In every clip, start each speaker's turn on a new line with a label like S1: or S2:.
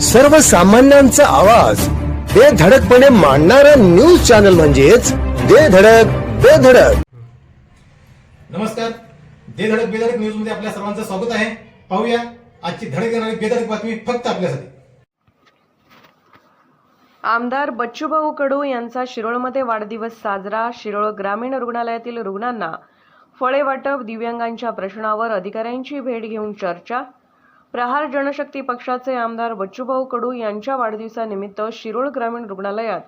S1: सर्वसामान्यांचा आवाज. बेधडकपणे मांडणारा न्यूज चॅनल म्हणजेच बेधडक बेधडक
S2: नमस्कार. दे धडक बेधडक न्यूजमध्ये आपल्या सर्वांचं स्वागत आहे. पाहूया आजची धडक देणारी बेधडक बातमी फक्त आपल्यासाठी.
S3: आमदार बच्चूभाऊ कडू यांचा शिरोळमध्ये वाढदिवस साजरा. शिरोळ ग्रामीण रुग्णालयातील रुग्णांना फळे वाटप दिव्यांगांच्या प्रश्नावर अधिकाऱ्यांची भेट घेऊन चर्चा. प्रहार जनशक्ती पक्षाचे आमदार बच्चूभाऊ कडू यांच्या वाढदिवसानिमित्त शिरोळ ग्रामीण रुग्णालयात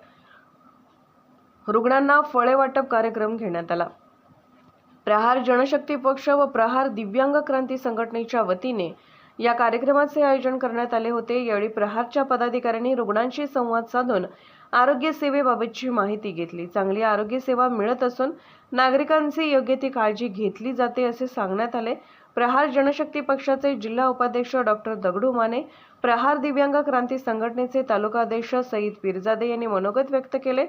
S3: रुग्णांना फळे वाटप कार्यक्रम घेण्यात आला. प्रहार जनशक्ती पक्ष व प्रहार दिव्यांग क्रांती संघटनेच्या वतीने या कार्यक्रमाचे आयोजन करण्यात आले होते. यावेळी प्रहारच्या पदाधिकाऱ्यांनी रुग्णांशी संवाद साधून आरोग्य सेवेबाबतची माहिती घेतली. चांगली आरोग्य सेवा मिळत असून नागरिकांची योग्य ती काळजी घेतली जाते असे सांगण्यात आले. प्रहार जनशक्ती पक्षाचे जिल्हा उपाध्यक्ष डॉक्टर दगडू माने प्रहार दिव्यांग क्रांती संघटनेचे तालुकाध्यक्ष सईद पिरजादे यांनी मनोगत व्यक्त केले.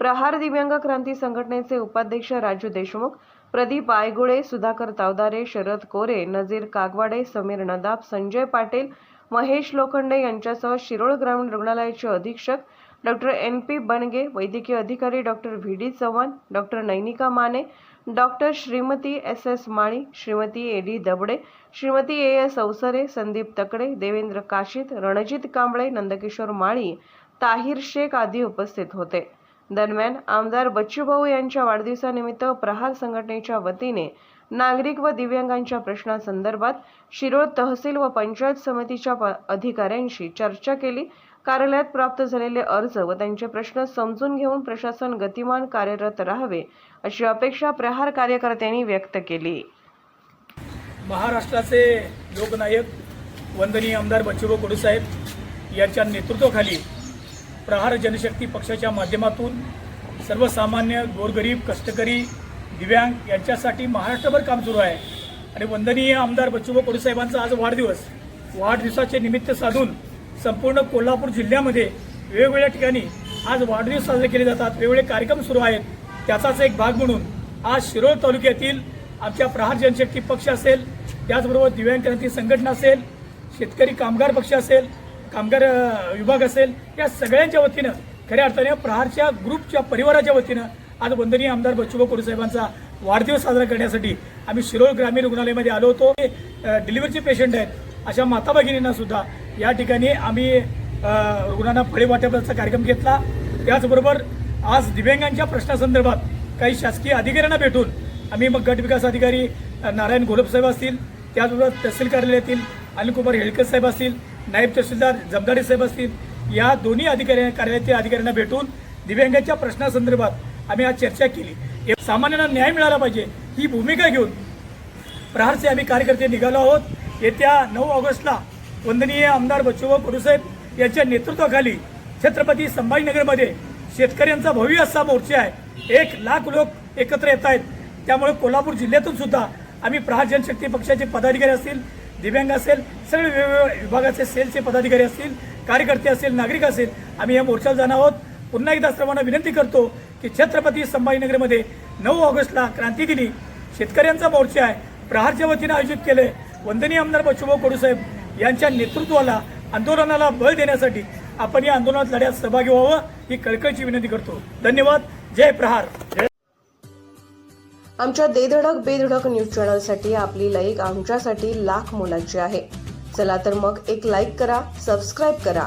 S3: प्रहार दिव्यांग क्रांती संघटनेचे उपाध्यक्ष राजू देशमुख प्रदीप आयगुळे सुधाकर तावदारे शरद कोरे नजीर कागवाडे समीर नदाब संजय पाटील महेश लोखंडे यांच्यासह शिरोळ ग्रामीण रुग्णालयाचे अधीक्षक डॉक्टर एन पी बनगे वैद्यकीय अधिकारी doctor V. D. Chavan doctor Nainika Mane doctor Shrimati S. S. Mali Shrimati A. D. Dabade Shrimati A. S. Avasare Sandeep Takade Devendra काशीत Ranjit Kamble Nandkishor माळी ताहिर शेख आदी उपस्थित होते. दरम्यान आमदार बच्चूभाऊ यांच्या वाढदिवसानिमित्त प्रहार संघटनेच्या वतीने नागरिक व दिव्यांगांच्या प्रश्नासंदर्भात शिरोळ तहसील व पंचायत समितीच्या प- अधिकाऱ्यांशी चर्चा केली. कार्यालयात प्राप्त झालेले अर्ज व त्यांचे प्रश्न समजून घेऊन प्रशासन गतिमान कार्यरत राहावे अशी अपेक्षा प्रहार कार्यकर्त्यांनी व्यक्त केली.
S4: महाराष्ट्राचे लोकनायक वंदनीय आमदार बच्चूभाऊ कडूसाहेब यांच्या नेतृत्वाखाली प्रहार जनशक्ती पक्षाच्या माध्यमातून सर्वसामान्य गोरगरीब कष्टकरी दिव्यांग यांच्यासाठी महाराष्ट्रभर काम सुरू आहे. आणि वंदनीय आमदार बच्चूभाऊ कडूसाहेबांचा आज वाढदिवस. वाढदिवसाचे निमित्त साधून संपूर्ण कोल्हापूर जिल्ह्यामध्ये वेगवेगळ्या ठिकाणी आज वाढदिवस साजरे केले जातात. वेगवेगळे कार्यक्रम सुरू आहेत. त्याचाच एक भाग म्हणून आज शिरोळ तालुक्यातील आमच्या प्रहार जनशक्ती पक्ष असेल त्याचबरोबर दिव्यांग क्रांती संघटना असेल शेतकरी कामगार पक्ष असेल कामगार विभाग असेल या सगळ्यांच्या वतीनं खऱ्या अर्थाने प्रहारच्या ग्रुपच्या परिवाराच्या वतीनं आज वंदनीय आमदार बच्चूभाऊ कुरूसाहेबांचा वाढदिवस साजरा करण्यासाठी आम्ही शिरोळ ग्रामीण रुग्णालयामध्ये आलो होतो. डिलिव्हरीचे पेशंट आहेत. अशा माता भगिनींना सुद्धा या ठिकाणी आम्ही रुग्णांना फळे वाटपाचा कार्यक्रम घेतला. त्याचबरोबर आज दिव्यांगांच्या प्रश्नासंदर्भात काही शासकीय अधिकाऱ्यांना भेटून आम्ही मग गट विकास अधिकारी नारायण गोलपसाहेब असतील त्याचबरोबर तहसील कार्यालयातील अनिलकुमार हेळकर साहेब असतील नायब तहसीलदार जमदाडे साहेब असतील या दोन्ही अधिकाऱ्या कार्यालयातील अधिकाऱ्यांना भेटून दिव्यांगांच्या प्रश्नासंदर्भात आम्ही आज चर्चा केली. सामान्यांना न्याय मिळाला पाहिजे ही भूमिका घेऊन प्रहारचे आम्ही कार्यकर्ते निघालो आहोत. येत्या नऊ ऑगस्टला वंदनीय आमदार बच्चूभाऊ कडूसाहेब यांच्या नेतृत्वाखाली छत्रपती संभाजीनगरमध्ये शेतकऱ्यांचा भव्य असा मोर्चा आहे. एक लाख लोक एकत्र येत आहेत. त्यामुळे कोल्हापूर जिल्ह्यातून सुद्धा आम्ही प्रहार जनशक्ती पक्षाचे पदाधिकारी असतील दिव्यांग असेल सगळे वेगवेगळ्या विभागाचे सेलचे पदाधिकारी असतील कार्यकर्ते असेल नागरिक असेल आम्ही या मोर्चाला जाणार आहोत. पुन्हा एकदा सर्वांना विनंती करतो की छत्रपती संभाजीनगरमध्ये नऊ ऑगस्टला क्रांती दिनी शेतकऱ्यांचा मोर्चा आहे. प्रहारच्या वतीनं आयोजित केले वंदनीय आमदार बच्चूभाऊ कडूसाहेब यांच्या नेतृत्वाला आंदोलनाला बळ देण्यासाठी आपण या आंदोलनात लढ्यात सहभागी व्हावं ही कळकळीची विनंती करतो. धन्यवाद. जय प्रहार.
S3: आमच्या देधडक बेधडक न्यूज चॅनलसाठी आपली लाईक आमच्यासाठी लाख मोलाची आहे. चला तर मग एक लाईक करा सबस्क्राईब करा.